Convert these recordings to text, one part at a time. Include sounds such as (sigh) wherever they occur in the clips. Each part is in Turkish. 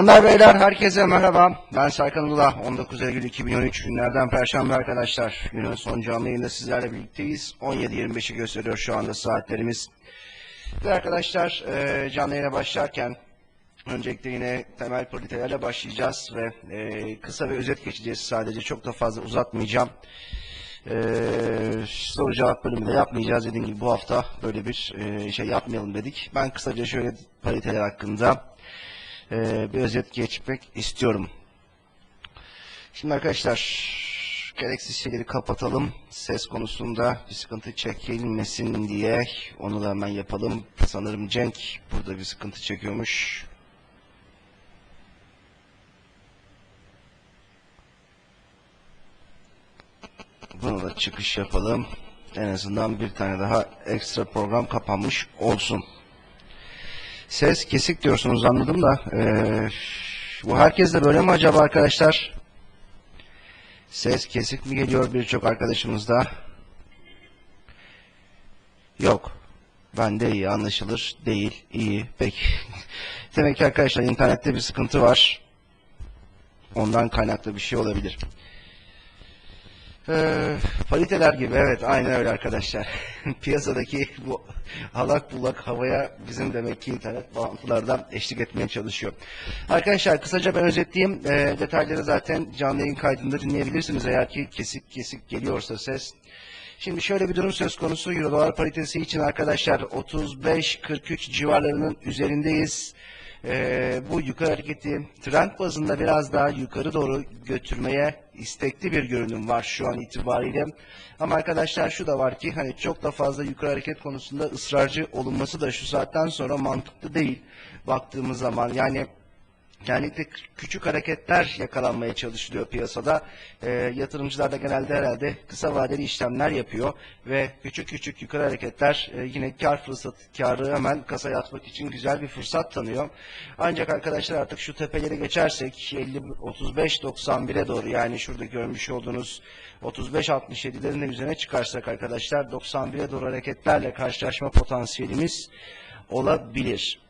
Hanımlar beyler herkese merhaba. Ben Serkan Ula. 19 Eylül 2013 günlerden Perşembe arkadaşlar. Günün son canlı yayında sizlerle birlikteyiz. 17.25'i gösteriyor şu anda saatlerimiz. Ve arkadaşlar e, canlı yayına başlarken öncelikle yine temel politilerle başlayacağız ve e, kısa ve özet geçeceğiz sadece. Çok da fazla uzatmayacağım. E, soru cevap bölümünde yapmayacağız. Dediğim gibi bu hafta böyle bir e, şey yapmayalım dedik. Ben kısaca şöyle pariteler hakkında e, bir özet geçmek istiyorum. Şimdi arkadaşlar gereksiz şeyleri kapatalım. Ses konusunda bir sıkıntı çekilmesin diye onu da hemen yapalım. Sanırım Cenk burada bir sıkıntı çekiyormuş. Bunu da çıkış yapalım. En azından bir tane daha ekstra program kapanmış olsun. Ses kesik diyorsunuz anladım da eee, bu herkes de böyle mi acaba arkadaşlar? Ses kesik mi geliyor birçok arkadaşımızda? Yok. Ben de iyi anlaşılır. Değil. iyi Peki. (laughs) Demek ki arkadaşlar internette bir sıkıntı var. Ondan kaynaklı bir şey olabilir. Ee, gibi evet aynen öyle arkadaşlar. (laughs) Piyasadaki bu halak bulak havaya bizim demek ki internet bağlantılardan eşlik etmeye çalışıyor. Arkadaşlar kısaca ben özetleyeyim. Ee, detayları zaten canlı yayın kaydında dinleyebilirsiniz eğer ki kesik kesik geliyorsa ses. Şimdi şöyle bir durum söz konusu Euro dolar paritesi için arkadaşlar 35-43 civarlarının üzerindeyiz. Ee, bu yukarı hareketi trend bazında biraz daha yukarı doğru götürmeye istekli bir görünüm var şu an itibariyle. Ama arkadaşlar şu da var ki hani çok da fazla yukarı hareket konusunda ısrarcı olunması da şu saatten sonra mantıklı değil baktığımız zaman. Yani Genellikle küçük hareketler yakalanmaya çalışılıyor piyasada. E, yatırımcılar da genelde herhalde kısa vadeli işlemler yapıyor ve küçük küçük yukarı hareketler e, yine kar fırsat karı hemen kasaya atmak için güzel bir fırsat tanıyor. Ancak arkadaşlar artık şu tepeleri geçersek 50 35 91'e doğru yani şurada görmüş olduğunuz 35 67'lerin de üzerine çıkarsak arkadaşlar 91'e doğru hareketlerle karşılaşma potansiyelimiz olabilir.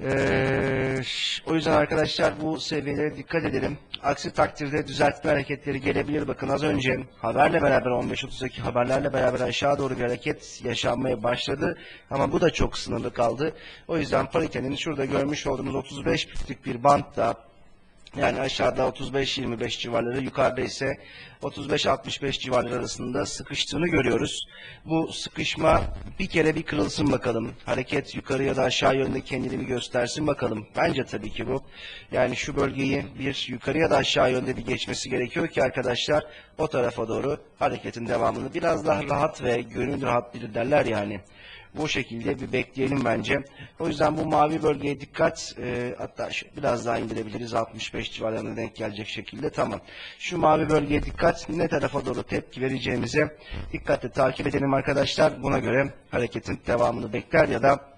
Ee, o yüzden arkadaşlar bu seviyelere dikkat edelim. Aksi takdirde düzeltme hareketleri gelebilir. Bakın az önce haberle beraber 15.32 haberlerle beraber aşağı doğru bir hareket yaşanmaya başladı. Ama bu da çok sınırlı kaldı. O yüzden paritenin şurada görmüş olduğunuz 35 piplik bir bantta yani aşağıda 35-25 civarları, yukarıda ise 35-65 civarları arasında sıkıştığını görüyoruz. Bu sıkışma bir kere bir kırılsın bakalım. Hareket yukarı ya da aşağı yönde kendini bir göstersin bakalım. Bence tabii ki bu. Yani şu bölgeyi bir yukarı ya da aşağı yönde bir geçmesi gerekiyor ki arkadaşlar o tarafa doğru hareketin devamını biraz daha rahat ve gönül rahatlıdır derler yani bu şekilde bir bekleyelim bence. O yüzden bu mavi bölgeye dikkat. E, hatta şu, biraz daha indirebiliriz 65 civarlarına denk gelecek şekilde. Tamam. Şu mavi bölgeye dikkat. Ne tarafa doğru tepki vereceğimize dikkatle takip edelim arkadaşlar. Buna göre hareketin devamını bekler ya da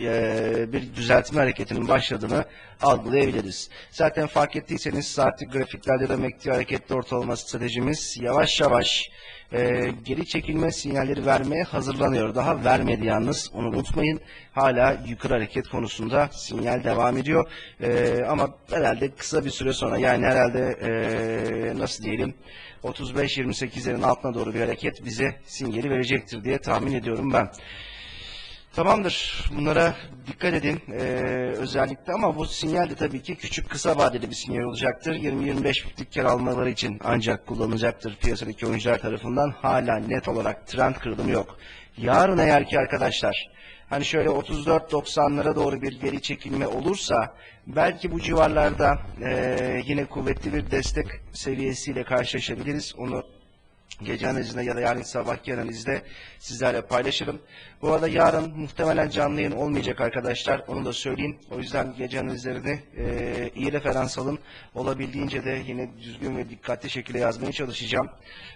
e, bir düzeltme hareketinin başladığını algılayabiliriz. Zaten fark ettiyseniz saatlik grafiklerde de MACD hareketli ortalama stratejimiz yavaş yavaş e, geri çekilme sinyalleri vermeye hazırlanıyor. Daha vermedi yalnız onu unutmayın. Hala yukarı hareket konusunda sinyal devam ediyor. E, ama herhalde kısa bir süre sonra yani herhalde e, nasıl diyelim 35-28'lerin altına doğru bir hareket bize sinyali verecektir diye tahmin ediyorum ben. Tamamdır. Bunlara dikkat edin ee, özellikle ama bu sinyal de tabii ki küçük kısa vadeli bir sinyal olacaktır. 20-25 bitlik kar almaları için ancak kullanılacaktır piyasadaki oyuncular tarafından. Hala net olarak trend kırılımı yok. Yarın eğer ki arkadaşlar hani şöyle 34-90'lara doğru bir geri çekilme olursa belki bu civarlarda ee, yine kuvvetli bir destek seviyesiyle karşılaşabiliriz. Onu gece analizinde ya da yarın sabahki analizde sizlerle paylaşırım. Bu arada yarın muhtemelen canlı yayın olmayacak arkadaşlar. Onu da söyleyeyim. O yüzden gece analizlerini e, iyi referans alın. Olabildiğince de yine düzgün ve dikkatli şekilde yazmaya çalışacağım.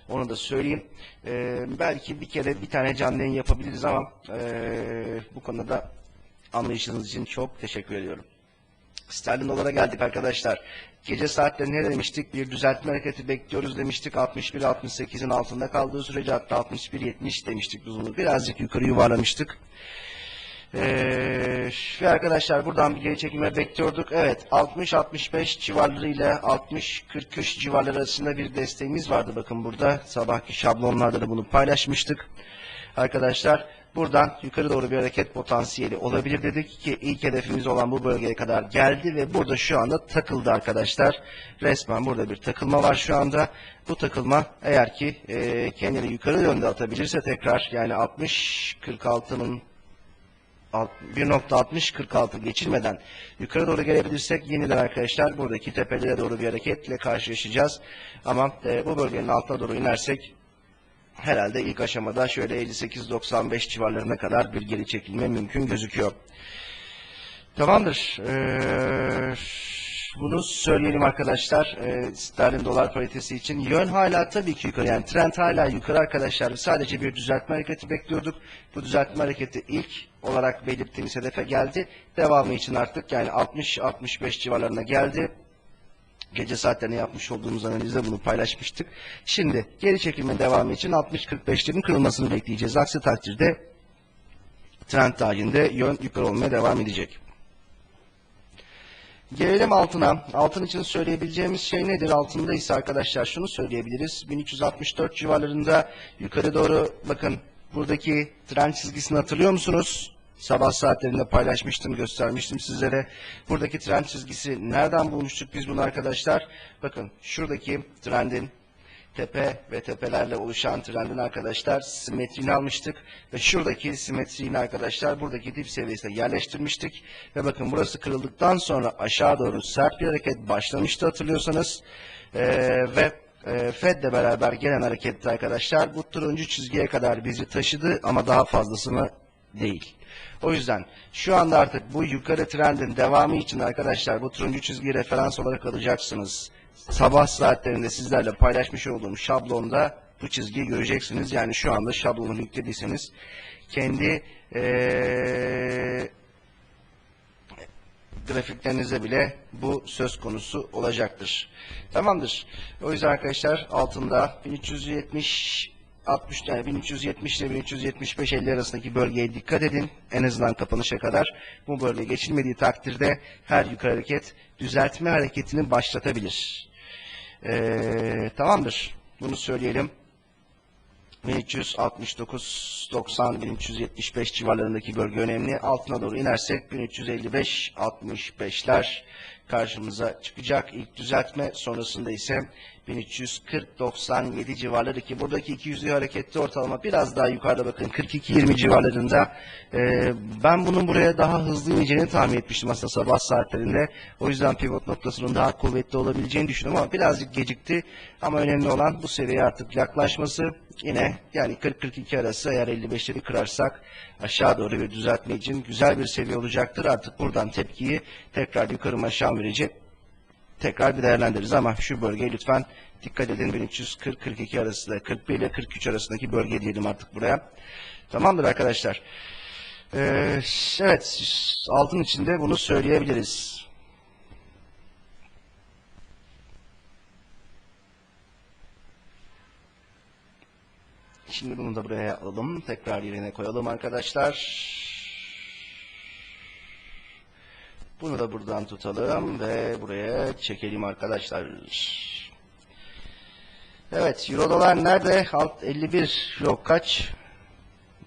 Onu da söyleyeyim. E, belki bir kere bir tane canlı yayın yapabiliriz ama e, bu konuda anlayışınız için çok teşekkür ediyorum. Sterlin dolara geldik arkadaşlar. Gece saatlerinde ne demiştik? Bir düzeltme hareketi bekliyoruz demiştik. 61-68'in altında kaldığı sürece hatta 61-70 demiştik bunu. Birazcık yukarı yuvarlamıştık. Ee, ve arkadaşlar buradan bir geri çekilme bekliyorduk. Evet 60-65 civarlarıyla 60-43 civarları arasında bir desteğimiz vardı. Bakın burada sabahki şablonlarda da bunu paylaşmıştık. Arkadaşlar buradan yukarı doğru bir hareket potansiyeli olabilir dedik ki ilk hedefimiz olan bu bölgeye kadar geldi ve burada şu anda takıldı arkadaşlar. Resmen burada bir takılma var şu anda. Bu takılma eğer ki e, kendini yukarı yönde atabilirse tekrar yani 60-46'nın 1.60-46 geçilmeden yukarı doğru gelebilirsek yeniden arkadaşlar buradaki tepelere doğru bir hareketle karşılaşacağız. Ama e, bu bölgenin altına doğru inersek herhalde ilk aşamada şöyle 58-95 civarlarına kadar bir geri çekilme mümkün gözüküyor. Tamamdır. Ee, bunu söyleyelim arkadaşlar. Ee, sterlin dolar paritesi için. Yön hala tabii ki yukarı. Yani trend hala yukarı arkadaşlar. Sadece bir düzeltme hareketi bekliyorduk. Bu düzeltme hareketi ilk olarak belirttiğimiz hedefe geldi. Devamı için artık yani 60-65 civarlarına geldi. Gece saatlerine yapmış olduğumuz analizde bunu paylaşmıştık. Şimdi geri çekilme devamı için 60-45'lerin kırılmasını bekleyeceğiz. Aksi takdirde trend halinde yön yukarı olmaya devam edecek. Gelelim altına. Altın için söyleyebileceğimiz şey nedir? Altında ise arkadaşlar şunu söyleyebiliriz. 1364 civarlarında yukarı doğru bakın buradaki trend çizgisini hatırlıyor musunuz? Sabah saatlerinde paylaşmıştım, göstermiştim sizlere. Buradaki trend çizgisi nereden bulmuştuk biz bunu arkadaşlar? Bakın şuradaki trendin tepe ve tepelerle oluşan trendin arkadaşlar simetriğini almıştık ve şuradaki simetriğini arkadaşlar buradaki dip seviyesine yerleştirmiştik ve bakın burası kırıldıktan sonra aşağı doğru sert bir hareket başlamıştı hatırlıyorsanız Ee, ve e, Fed'le beraber gelen harekette arkadaşlar bu turuncu çizgiye kadar bizi taşıdı ama daha fazlasını değil. O yüzden şu anda artık bu yukarı trendin devamı için arkadaşlar bu turuncu çizgiyi referans olarak alacaksınız. Sabah saatlerinde sizlerle paylaşmış olduğum şablonda bu çizgiyi göreceksiniz. Yani şu anda şablonu yüklediyseniz kendi eee grafiklerinizde bile bu söz konusu olacaktır. Tamamdır. O yüzden arkadaşlar altında 1370 60 yani 1370 ile 1375 50 arasındaki bölgeye dikkat edin. En azından kapanışa kadar bu bölge geçilmediği takdirde her yukarı hareket düzeltme hareketini başlatabilir. Ee, tamamdır. Bunu söyleyelim. 1369, 90, 1375 civarlarındaki bölge önemli. Altına doğru inersek 1355, 65'ler karşımıza çıkacak. İlk düzeltme sonrasında ise 1340, 97 civarları ki buradaki 200'lü hareketli ortalama biraz daha yukarıda bakın 42-20 civarlarında. Ee, ben bunun buraya daha hızlı ineceğini tahmin etmiştim aslında sabah saatlerinde. O yüzden pivot noktasının daha kuvvetli olabileceğini düşündüm ama birazcık gecikti. Ama önemli olan bu seviyeye artık yaklaşması. Yine yani 40-42 arası eğer 55'leri kırarsak aşağı doğru bir düzeltme için güzel bir seviye olacaktır. Artık buradan tepkiyi tekrar yukarı aşağı verecek tekrar bir değerlendiririz ama şu bölgeye lütfen dikkat edin 1340-42 arasında 41 ile 43 arasındaki bölge diyelim artık buraya. Tamamdır arkadaşlar. Ee, evet altın içinde bunu söyleyebiliriz. Şimdi bunu da buraya alalım. Tekrar yerine koyalım arkadaşlar. Bunu da buradan tutalım ve buraya çekelim arkadaşlar. Evet, euro dolar nerede? Alt 51 yok kaç?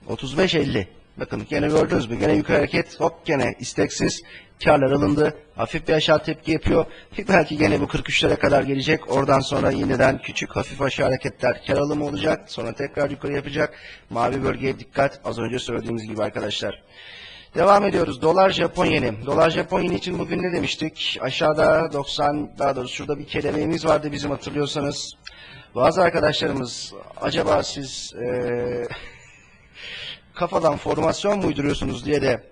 35 50. Bakın gene gördünüz mü? Gene yukarı hareket. Hop gene isteksiz. Karlar alındı. Hafif bir aşağı tepki yapıyor. Belki gene bu 43'lere kadar gelecek. Oradan sonra yeniden küçük hafif aşağı hareketler kar alımı olacak. Sonra tekrar yukarı yapacak. Mavi bölgeye dikkat. Az önce söylediğimiz gibi arkadaşlar. Devam ediyoruz. Dolar Japon yeni. Dolar Japon yeni için bugün ne demiştik? Aşağıda 90 daha doğrusu şurada bir kelimeğimiz vardı bizim hatırlıyorsanız. Bazı arkadaşlarımız acaba siz eee, (laughs) kafadan formasyon mu uyduruyorsunuz diye de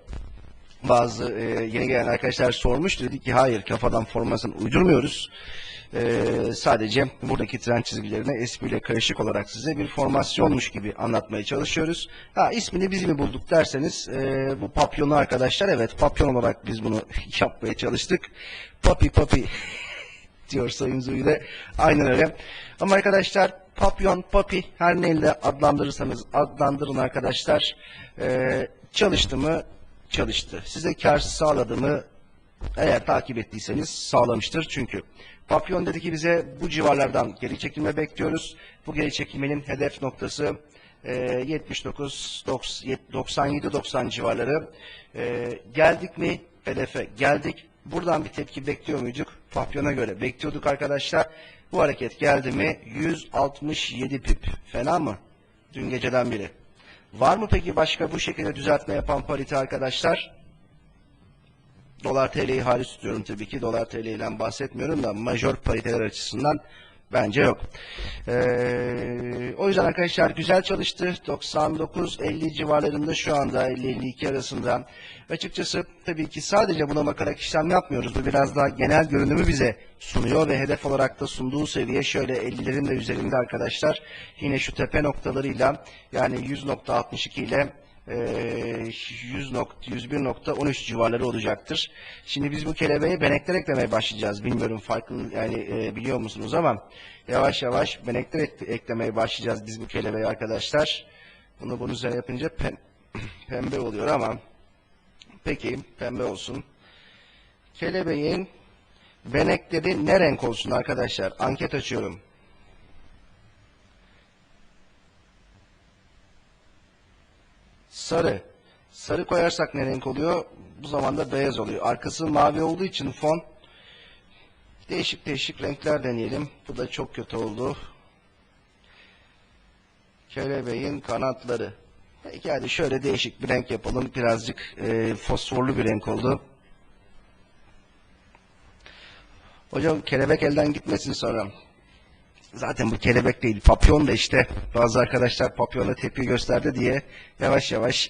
bazı eee, yeni gelen arkadaşlar sormuştu. Dedik ki hayır kafadan formasyon uydurmuyoruz. Eee, sadece buradaki trend çizgilerini espriyle karışık olarak size bir formasyonmuş gibi anlatmaya çalışıyoruz. Ha ismini biz mi bulduk derseniz eee, bu papyonu arkadaşlar evet papyon olarak biz bunu (laughs) yapmaya çalıştık. Papi papi (laughs) diyor Sayın Zuyde. Aynen öyle. Ama arkadaşlar papyon, papi her neyle adlandırırsanız adlandırın arkadaşlar. Eee çalıştı mı çalıştı. Size kar sağladı mı? Eğer takip ettiyseniz sağlamıştır çünkü. Papyon dedi ki bize bu civarlardan geri çekilme bekliyoruz. Bu geri çekilmenin hedef noktası e, 79, 97, 90 civarları. E, geldik mi hedefe? Geldik. Buradan bir tepki bekliyor muyduk? Papyona göre bekliyorduk arkadaşlar. Bu hareket geldi mi? 167 pip. Fena mı? Dün geceden beri. Var mı peki başka bu şekilde düzeltme yapan parite arkadaşlar? Dolar TL'yi hariç tutuyorum tabii ki. Dolar TL ile bahsetmiyorum da majör pariteler açısından bence yok. Ee, o yüzden arkadaşlar güzel çalıştı. 99-50 civarlarında şu anda 50-52 arasında. Açıkçası tabii ki sadece buna bakarak işlem yapmıyoruz. Bu biraz daha genel görünümü bize sunuyor ve hedef olarak da sunduğu seviye şöyle 50'lerin de üzerinde arkadaşlar. Yine şu tepe noktalarıyla yani 100.62 ile 100 nokta, 101.13 civarları olacaktır. Şimdi biz bu kelebeğe benekler eklemeye başlayacağız. Bilmiyorum farkını yani e, biliyor musunuz ama yavaş yavaş benekler ek- eklemeye başlayacağız biz bu kelebeği arkadaşlar. Bunu bunun üzerine yapınca pem- (clears throat) pembe oluyor ama peki pembe olsun. Kelebeğin benekleri ne renk olsun arkadaşlar? Anket açıyorum. Sarı. Sarı koyarsak ne renk oluyor? Bu zaman da beyaz oluyor. Arkası mavi olduğu için fon değişik değişik renkler deneyelim. Bu da çok kötü oldu. Kelebeğin kanatları. Peki hadi şöyle değişik bir renk yapalım. Birazcık e, fosforlu bir renk oldu. Hocam kelebek elden gitmesin sonra. Zaten bu kelebek değil, papyon da işte. Bazı arkadaşlar papyona tepki gösterdi diye yavaş yavaş.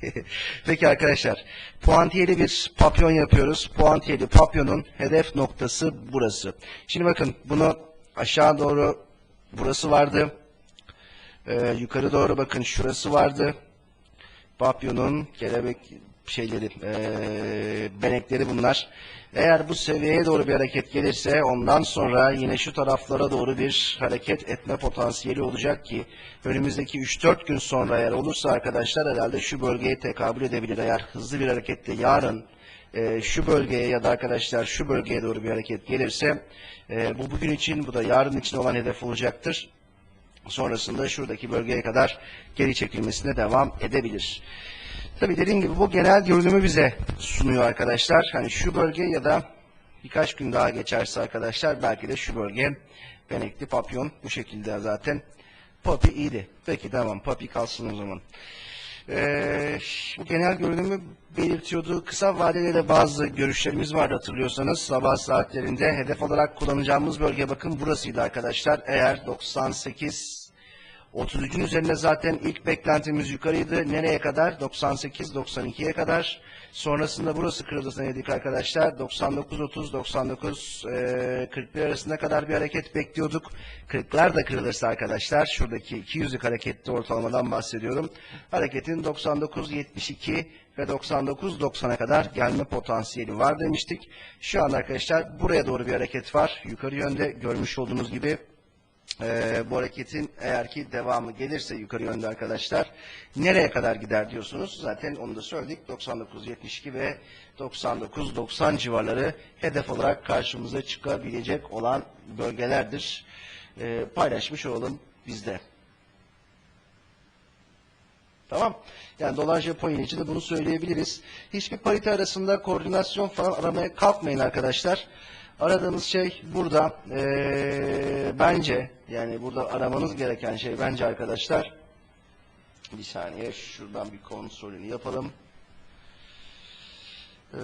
(laughs) Peki arkadaşlar, puantiyeli bir papyon yapıyoruz. Puantiyeli papyonun hedef noktası burası. Şimdi bakın bunu aşağı doğru burası vardı. Ee, yukarı doğru bakın şurası vardı. Papyonun kelebek şeyleri, eee, benekleri bunlar. Eğer bu seviyeye doğru bir hareket gelirse ondan sonra yine şu taraflara doğru bir hareket etme potansiyeli olacak ki önümüzdeki 3-4 gün sonra eğer olursa arkadaşlar herhalde şu bölgeye tekabül edebilir. Eğer hızlı bir harekette yarın eee, şu bölgeye ya da arkadaşlar şu bölgeye doğru bir hareket gelirse eee, bu bugün için bu da yarın için olan hedef olacaktır sonrasında şuradaki bölgeye kadar geri çekilmesine devam edebilir. Tabii dediğim gibi bu genel görünümü bize sunuyor arkadaşlar. Hani şu bölge ya da birkaç gün daha geçerse arkadaşlar belki de şu bölge benekli papyon bu şekilde zaten. Papi iyiydi. Peki tamam papi kalsın o zaman. Ee, bu genel görünümü belirtiyordu. Kısa vadede de bazı görüşlerimiz vardı hatırlıyorsanız. Sabah saatlerinde hedef olarak kullanacağımız bölge bakın burasıydı arkadaşlar. Eğer 98 33'ün üzerinde zaten ilk beklentimiz yukarıydı. Nereye kadar? 98-92'ye kadar. Sonrasında burası kırıldı dedik arkadaşlar. 99-30, 99 e, 41 arasında kadar bir hareket bekliyorduk. 40'lar da kırılırsa arkadaşlar şuradaki 200'lük hareketli ortalamadan bahsediyorum. Hareketin 99-72 ve 99-90'a kadar gelme potansiyeli var demiştik. Şu an arkadaşlar buraya doğru bir hareket var. Yukarı yönde görmüş olduğunuz gibi ee, bu hareketin eğer ki devamı gelirse yukarı yönde arkadaşlar nereye kadar gider diyorsunuz. Zaten onu da söyledik. 99.72 ve 99.90 civarları hedef olarak karşımıza çıkabilecek olan bölgelerdir. Ee, paylaşmış olalım bizde. Tamam. Yani dolar Japon için de bunu söyleyebiliriz. Hiçbir parite arasında koordinasyon falan aramaya kalkmayın arkadaşlar. Aradığınız şey burada eee, bence yani burada aramanız gereken şey bence arkadaşlar bir saniye şuradan bir kontrolünü yapalım. Eee,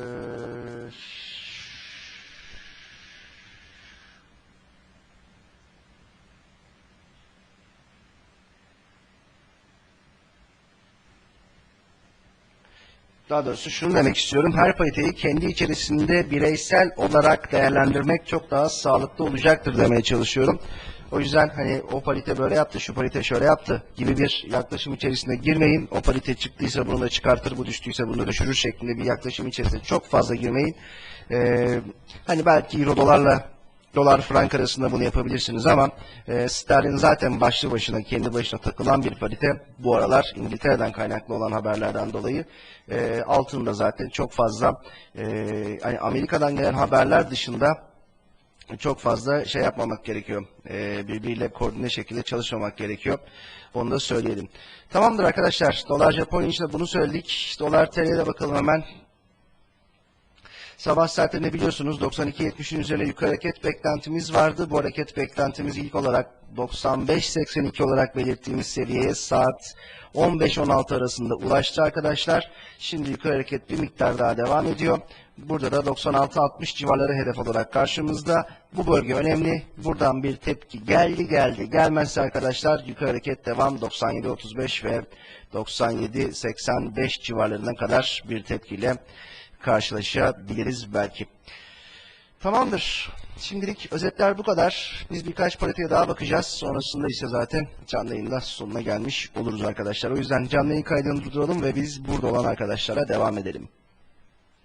daha doğrusu şunu demek istiyorum. Her pariteyi kendi içerisinde bireysel olarak değerlendirmek çok daha sağlıklı olacaktır demeye çalışıyorum. O yüzden hani o parite böyle yaptı, şu parite şöyle yaptı gibi bir yaklaşım içerisine girmeyin. O parite çıktıysa bunu da çıkartır, bu düştüyse bunu da düşürür şeklinde bir yaklaşım içerisine çok fazla girmeyin. Ee, hani belki euro dolarla dolar frank arasında bunu yapabilirsiniz ama e, sterlin zaten başlı başına kendi başına takılan bir parite. Bu aralar İngiltere'den kaynaklı olan haberlerden dolayı e, altında zaten çok fazla e, hani Amerika'dan gelen haberler dışında çok fazla şey yapmamak gerekiyor. Ee, birbiriyle koordine şekilde çalışmamak gerekiyor. Onu da söyleyelim. Tamamdır arkadaşlar. Dolar Japonya için de bunu söyledik. Dolar TL'ye bakalım hemen. Sabah saatlerinde biliyorsunuz 92.70'in üzerine yukarı hareket beklentimiz vardı. Bu hareket beklentimiz ilk olarak 95.82 olarak belirttiğimiz seviyeye saat 15-16 arasında ulaştı arkadaşlar. Şimdi yukarı hareket bir miktar daha devam ediyor. Burada da 96-60 civarları hedef olarak karşımızda. Bu bölge önemli. Buradan bir tepki geldi geldi. Gelmezse arkadaşlar yukarı hareket devam 97-35 ve 97-85 civarlarına kadar bir tepkiyle karşılaşabiliriz belki. Tamamdır. Şimdilik özetler bu kadar. Biz birkaç pariteye daha bakacağız. Sonrasında ise zaten canlı yayında sonuna gelmiş oluruz arkadaşlar. O yüzden canlı yayın kaydını durduralım ve biz burada olan arkadaşlara devam edelim.